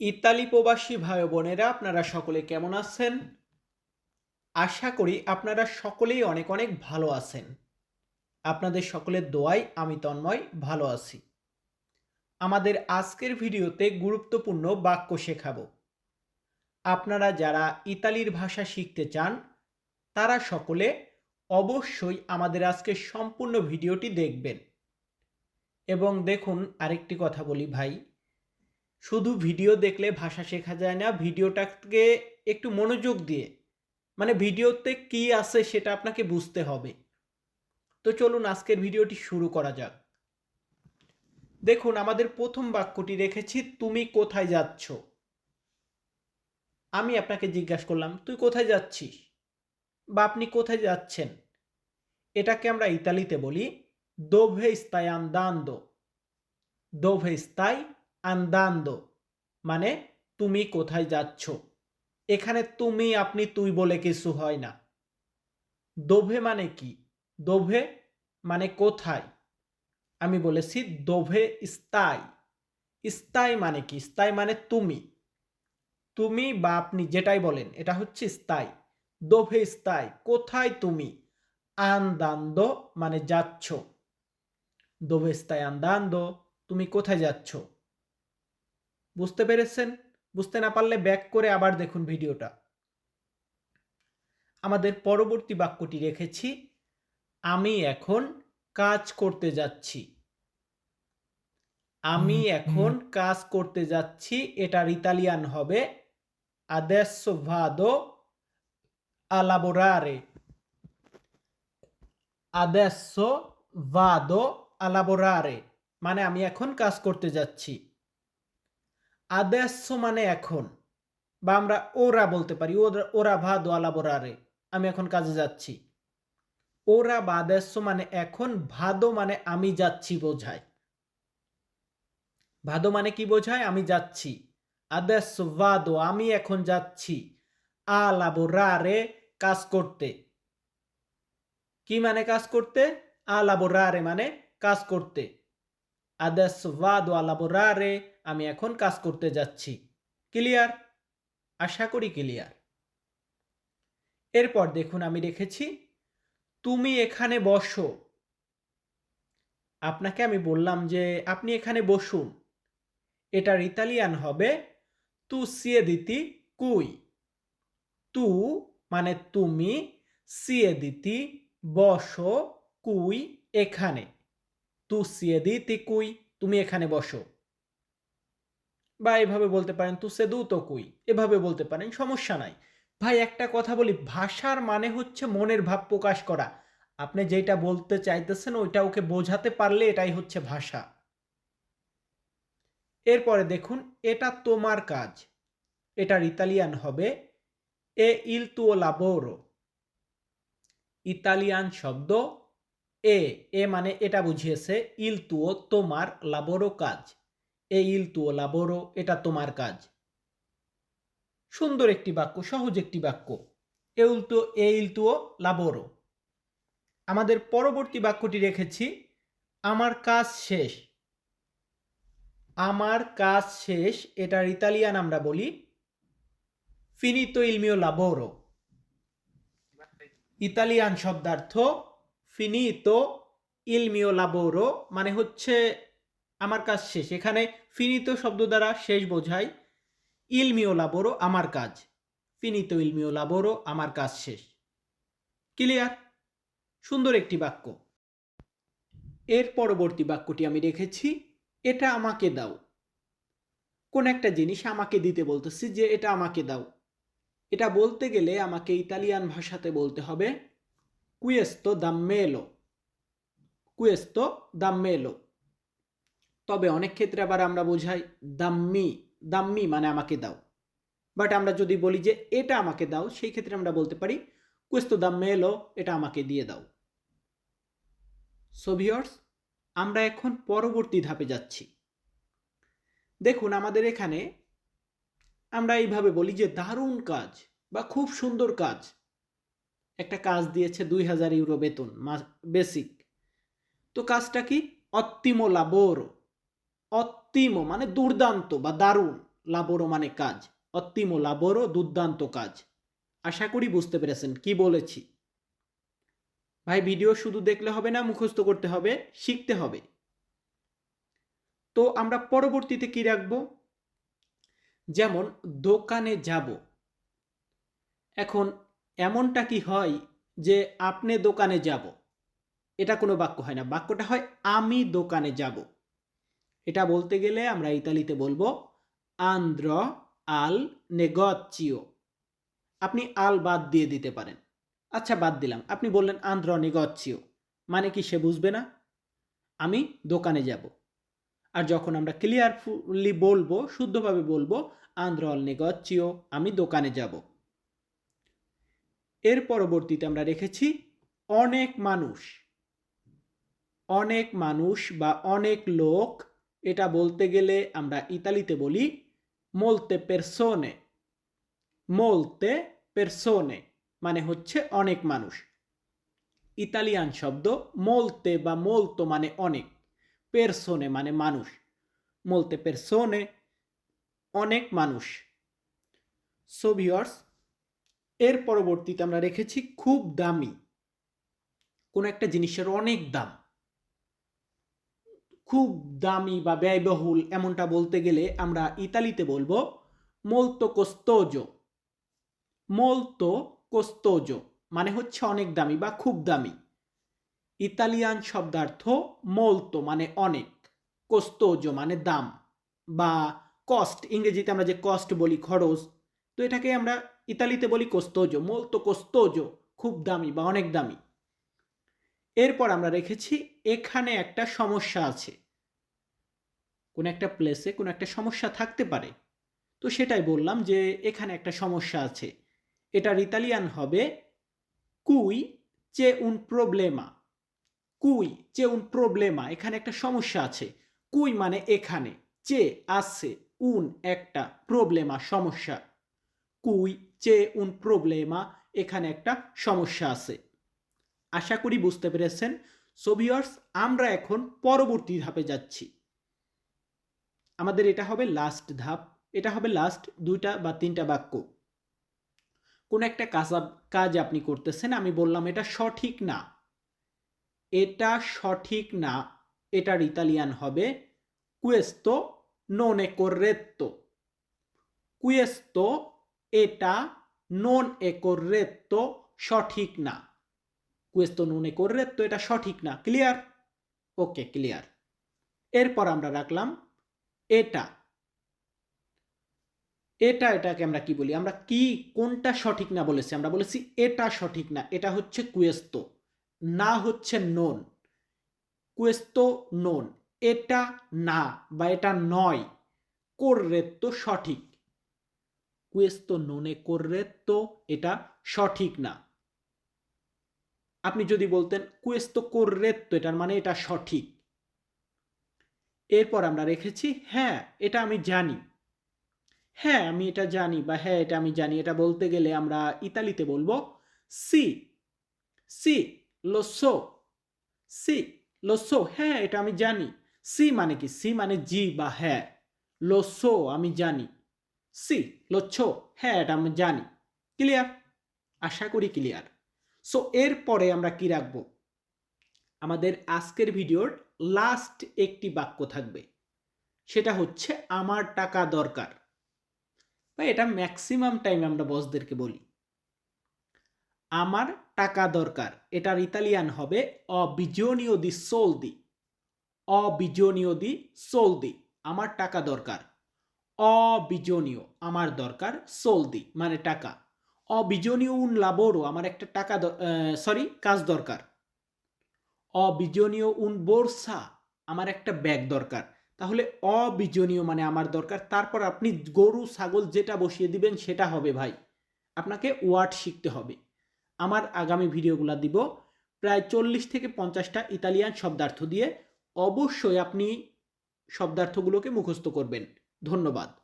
Italy প্রবাসী ভাই বোনেরা, আপনারা সকলে কেমন আছেন? আশা করি আপনারা সকলেই অনেক অনেক ভালো আছেন। আপনাদের সকলের দোয়াই আমি তন্ময় ভালো আছি। আমাদের আজকের ভিডিওতে গুরুত্বপূর্ণ বাক্য শেখাবো। আপনারা যারা ইতালির ভাষা শিখতে চান, তারা সকলে অবশ্যই আমাদের আজকের সম্পূর্ণ ভিডিওটি দেখবেন। এবং দেখুন আরেকটি কথা বলি ভাই শুধু ভিডিও দেখলে ভাষা শেখা যায় না, ভিডিওটাকে একটু মনোযোগ দিয়ে। মানে ভিডিওতে কি আছে সেটা আপনাকে বুঝতে হবে। তো চলুন আজকের ভিডিওটি শুরু করা যাক। দেখুন, আমাদের প্রথম বাক্যটি রেখেছি, তুমি কোথায় যাচ্ছ? আমি আপনাকে জিজ্ঞাসা করলাম, তুই কোথায় যাচ্ছিস? বা, আপনি কোথায় যাচ্ছেন? এটাকে আমরা ইতালিতে বলি, দোভে স্তাই আন্দান্দো? দোভে স্তাই আন্দান্দো মানে তুমি কোথায় যাচ্ছ? এখানে তুমি, আপনি, তুই বলে কিছু হয় না। দোভে মানে কি? দোভে মানে কোথায়? আমি বলেছি দোভে স্তাই স্তাই মানে কি? স্তাই মানে তুমি। তুমি বা আপনি যেটাই বলেন, এটা হচ্ছে স্তাই দোভে স্তাই কোথায় তুমি? আন্দান্দ মানে যাচ্ছ। দোভে স্তাই আন্দান্দ তুমি কোথায় যাচ্ছ? বুঝতে পেরেছেন? বুঝতে না পারলে ব্যাক করে আবার দেখুন ভিডিওটা। আমাদের পরবর্তী বাক্যটি রেখেছি আমি এখন কাজ করতে যাচ্ছি। আমি এখন কাজ করতে যাচ্ছি এটার ইতালিয়ান হবে adesso vado a lavorare. Adesso vado a lavorare. মানে আমি এখন কাজ করতে যাচ্ছি। আদেশ মানে এখন, বা আমরা ওরা বলতে পারি ওরা ওরা ভাদো আলাবোরারে আমি এখন কাজে যাচ্ছি। ওরা বা আদেশ মানে এখন, ভাদো মানে আমি যাচ্ছি বোঝায়। ভাদো মানে কি বোঝায়? আমি যাচ্ছি। আদেশ ভাদো, আমি এখন যাচ্ছি। আলাবোরারে কাজ করতে। কি মানে কাজ করতে? আলাবোরারে মানে কাজ করতে। Vado a lavorare আমি এখন কাজ করতে যাচ্ছি। ক্লিয়ার? আশা করি ক্লিয়ার। এরপর দেখুন, আমি রেখেছি, তুমি এখানে বসো। আপনাকে আমি বললাম যে, আপনি এখানে বসুন। এটার ইতালিয়ান হবে, তু সিয়ে দিতি কুই। তু মানে তুমি, সিয়ে দিতি বসো কুই এখানে। তু সিয়ে দিতি কুই তুমি এখানে বসো। বা এভাবে বলতে পারেন তু সে দু তো কুই এভাবে বলতে পারেন, সমস্যা নাই। ভাই, একটা কথা বলি, ভাষার মানে হচ্ছে মনের ভাব প্রকাশ করা। আপনি যেটা বলতে চাইতেছেন, ওইটা ওকে বোঝাতে পারলে এটাই হচ্ছে ভাষা। এরপরে দেখুন, এটা তোমার কাজ। এটার ইতালিয়ান হবে, এ ইল তুও লাবোরো। ইতালিয়ান শব্দ এ এ মানে এটা বুঝিয়েছে, ইল তুও তোমার লাবোরো কাজ। এ ইল তুও লাবোরো, এটা তোমার কাজ। সুন্দর একটি বাক্য, সহজ একটি বাক্য। এ উল্তো এ ইল তুও লাবোরো। আমাদের পরবর্তী বাক্যটি রেখেছি, আমার কাজ শেষ। আমার কাজ শেষ, এটার ইতালিয়ান আমরা বলি ফিনিতো ইলমিও লাবোরো ইতালিয়ান শব্দার্থ ফিনিতো ইলমিও লাবোরো মানে হচ্ছে আমার কাজ শেষ। এখানে ফিনিতো শব্দ দ্বারা শেষ বোঝায় ইলমিও লাবোরো আমার কাজ। ফিনিতো ইলমিও লাবোরো আমার কাজ শেষ। ক্লিয়ার সুন্দর একটি বাক্য। এর পরবর্তী বাক্যটি আমি রেখেছি, এটা আমাকে দাও। কোন একটা জিনিস আমাকে দিতে বলতেছি যে, এটা আমাকে দাও। এটা বলতে গেলে আমাকে ইতালিয়ান ভাষাতে বলতে হবে কুয়েস্তো দাম্মেলো কুয়েস্তো দাম্মেলো তবে অনেক ক্ষেত্রে আবার আমরা বোঝাই দাম্মি দাম্মি মানে আমাকে দাও। বাট আমরা যদি বলি যে এটা আমাকে দাও, সেই ক্ষেত্রে আমরা বলতে পারি কুয়েস্তো দাম্মেলো এটা আমাকে দিয়ে দাও। সোভিয়র্স আমরা এখন পরবর্তী ধাপে যাচ্ছি। দেখুন, আমাদের এখানে আমরা এইভাবে বলি যে দারুণ কাজ বা খুব সুন্দর কাজ। একটা কাজ দিয়েছে দুই হাজার ইউরো বেতন বেসিক তো কাজটা কি? অত্তিমো লাবোরো। অত্তিম মানে দুর্দান্ত বা দারুণ। লাবোরো মানে কাজ। অত্তিম লাবোরো, দুর্দান্ত কাজ। আশা করি বুঝতে পেরেছেন কি বলেছি। ভাই, ভিডিও শুধু দেখলে হবে না, মুখস্থ করতে হবে, শিখতে হবে। তো আমরা পরবর্তীতে কি রাখব? যেমন দোকানে যাব। এখন এমনটা কি হয় যে আপনি দোকানে যাব? এটা কোনো বাক্য হয় না। বাক্যটা হয়, আমি দোকানে যাব। এটা বলতে গেলে আমরা ইতালিতে বলব, আন্দ্র আল নেগচিও। আপনি আল বাদ দিয়ে দিতে পারেন। আচ্ছা বাদ দিলাম। আপনি বললেন, আন্দ্র নেগচিও। মানে কি সে বুঝবে না? আমি দোকানে যাব। আর যখন আমরা ক্লিয়ারফুলি বলব, শুদ্ধভাবে বলব, আন্দ্র আল নেগচিও, আমি দোকানে যাব। এর পরবর্তীতে আমরা রেখেছি অনেক মানুষ। অনেক মানুষ বা অনেক লোক, এটা বলতে গেলে আমরা ইতালিতে বলি মোলতে পেরসোনে মোলতে পেরসোনে মানে হচ্ছে অনেক মানুষ। ইতালিয়ান শব্দ মোলতে বা মোলতো মানে অনেক। পেরসোনে মানে মানুষ। মোলতে পেরসোনে অনেক মানুষ। সো ভিওর্স এর পরবর্তীতে আমরা রেখেছি খুব দামি। কোন একটা জিনিসের অনেক দাম। খুব দামি বা ব্যয়বহুল এমনটা বলতে গেলে আমরা ইতালিতে বলব মোলতো কোস্তোজো মোলতো কোস্তোজো মানে হচ্ছে অনেক দামি বা খুব দামি। ইতালিয়ান শব্দার্থ মোলতো মানে অনেক। কোস্তোজো মানে দাম। বা কস্ট ইংরেজিতে আমরা যে কস্ট বলি খরচ, তো এটাকে আমরা ইতালিতে বলি কোস্তোজো মোলতো কোস্তোজো খুব দামি বা অনেক দামি। এরপর আমরা রেখেছি এখানে একটা সমস্যা আছে। কোন একটা প্লেসে কোনো একটা সমস্যা থাকতে পারে। তো সেটাই বললাম যে এখানে একটা সমস্যা আছে। এটার ইতালিয়ান হবে কুই চে উন প্রবলেমা কুই চে উন প্রবলেমা এখানে একটা সমস্যা আছে। কুই মানে এখানে চে আছে উন একটা প্রবলেমা সমস্যা। কুই চে উন প্রবলেমা এখানে একটা সমস্যা আছে। আশা করি বুঝতে পেরেছেন। সোভিয়ার্স আমরা এখন পরবর্তী ধাপে যাচ্ছি। আমাদের এটা হবে লাস্ট ধাপ। এটা হবে লাস্ট দুইটা বা তিনটা বাক্য। কোন একটা কাজ কাজ আপনি করতেছেন, আমি বললাম এটা সঠিক না। এটা সঠিক না, এটার ইতালিয়ান হবে কুয়েস্তো নন corretto কুয়েস্তো এটা নন এ corretto, সঠিক না। কুয়েস্তো নন এ corretto, এটা সঠিক না। ক্লিয়ার ওকে ক্লিয়ার এরপর আমরা রাখলাম এটা। এটা এটাকে আমরা কি বলি? আমরা কি কোনটা সঠিক না বলেছি? আমরা বলেছি এটা সঠিক না। এটা হচ্ছে কুয়েস্তো না হচ্ছে নন কুয়েস্তো নন এটা না বা এটা নয়। কররেত্তো সঠিক। কুয়েস্তো ননে কররেত্তো এটা সঠিক না। আপনি যদি বলতেন কুয়েস্তো কররেত্তো এটার মানে এটা সঠিক। এরপর আমরা রেখেছি হ্যাঁ এটা আমি জানি। হ্যাঁ আমি এটা জানি, বা হ্যাঁ এটা আমি জানি। এটা বলতে গেলে আমরা ইতালিতে বলব সি সি লোসো সি লোসো হ্যাঁ এটা আমি জানি। সি মানে কি? সি মানে জি বা হ্যাঁ। লোসো আমি জানি। সি লোচ্ছো হ্যাঁ এটা আমি জানি। ক্লিয়ার আশা করি ক্লিয়ার সো এরপরে আমরা কি রাখব? আমাদের আজকের ভিডিওর লাস্ট একটি বাক্য থাকবে। সেটা হচ্ছে, আমার টাকা দরকার। বা এটা ম্যাক্সিমাম টাইম আমরা বসদেরকে বলি। আমার টাকা দরকার। এটার ইতালিয়ান হবে অবিজনীয় দি সোলদি। অবিজনীয় দি সোলদি। আমার টাকা দরকার। অবিজনীয়। আমার দরকার সোলদি মানে টাকা। অবিজনীয় উন লাবোরো, আমার একটা টাকা সরি কাজ দরকার। অবিজনীয় উন বোরসা, আমার একটা ব্যাগ দরকার। তাহলে অবিজনীয় মানে আমার দরকার। তারপর আপনি গরু, ছাগল যেটা বসিয়ে দিবেন সেটা হবে ভাই। আপনাকে ওয়ার্ড শিখতে হবে। আমার আগামী ভিডিওগুলো দিব প্রায় চল্লিশ থেকে পঞ্চাশটা ইতালিয়ান শব্দার্থ দিয়ে। অবশ্যই আপনি শব্দার্থগুলোকে মুখস্থ করবেন। ধন্যবাদ।